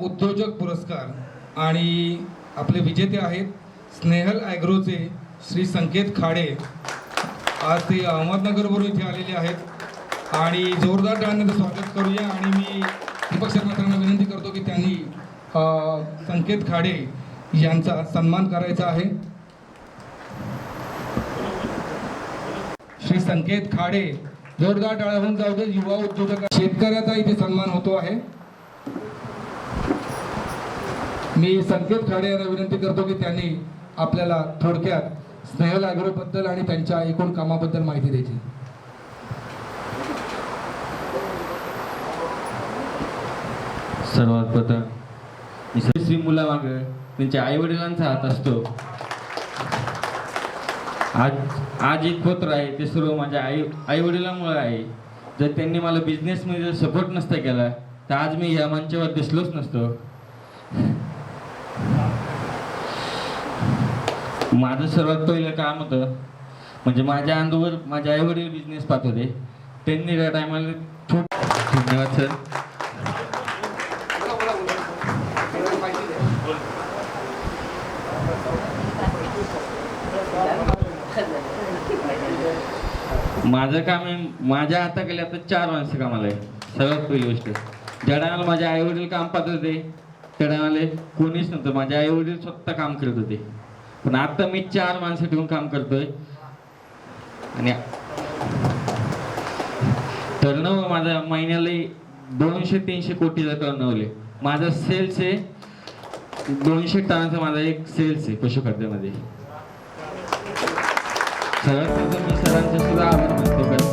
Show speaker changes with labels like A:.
A: उद्योजक पुरस्कार आणि आपले विजेते आहेत स्नेहल ॲग्रोचे श्री संकेत खाडे. आज ते अहमदनगरवरून इथे आलेले आहेत. आणि जोरदार टाळ्यांचं स्वागत करूया आणि मी दीपक शर्मात्रांना विनंती करतो की त्यांनी संकेत खाडे यांचा सन्मान करायचा आहे. श्री संकेत खाडे जोरदार टाळ्या होऊन जाऊ दे युवा उद्योजक शेतकऱ्याचा इथे सन्मान होतो आहे. मी संकेत खाडे यांना विनंती करतो की त्यांनी आपल्याला थोडक्यात स्नेहल ॲग्रोबद्दल आणि त्यांच्या एकूण कामाबद्दल माहिती द्यायची.
B: सर्वात प्रथम यशस्वी मुलामागं त्यांच्या आई वडिलांचा हात असतो. आज आज एक पत्र आहे ते सर्व माझ्या आई आई वडिलांमुळे आहे. जर त्यांनी मला बिझनेसमध्ये जर सपोर्ट नसता केला तर आज मी या मंचावर दिसलोच नसतो. माझं सर्वात पहिलं काम होतं म्हणजे माझ्या अंधूवर माझे आई वडील बिझनेस पाहत होते त्यांनी त्या टायमाला खूप धन्यवाद सर माझं काम आहे माझ्या हाताखाली आता चार माणसं कामाला आहे सर्वात पहिली गोष्ट. ज्या टायमाला माझे आई वडील काम पाहत होते त्या टायमाला कोणीच नव्हतं. माझे आई वडील स्वतः काम करत होते. पण आता मी चार माणसं ठेवून काम करतोय. आणि टर्नओव्हर माझा महिन्याला दोनशे तीनशे कोटीचा टर्नओव्हर माझा सेल्स आहे. दोनशे टनाचा माझा एक सेल्स आहे पशुखाद्यामध्ये सगळ्यात मी सरांचे सुद्धा आभार मानतो.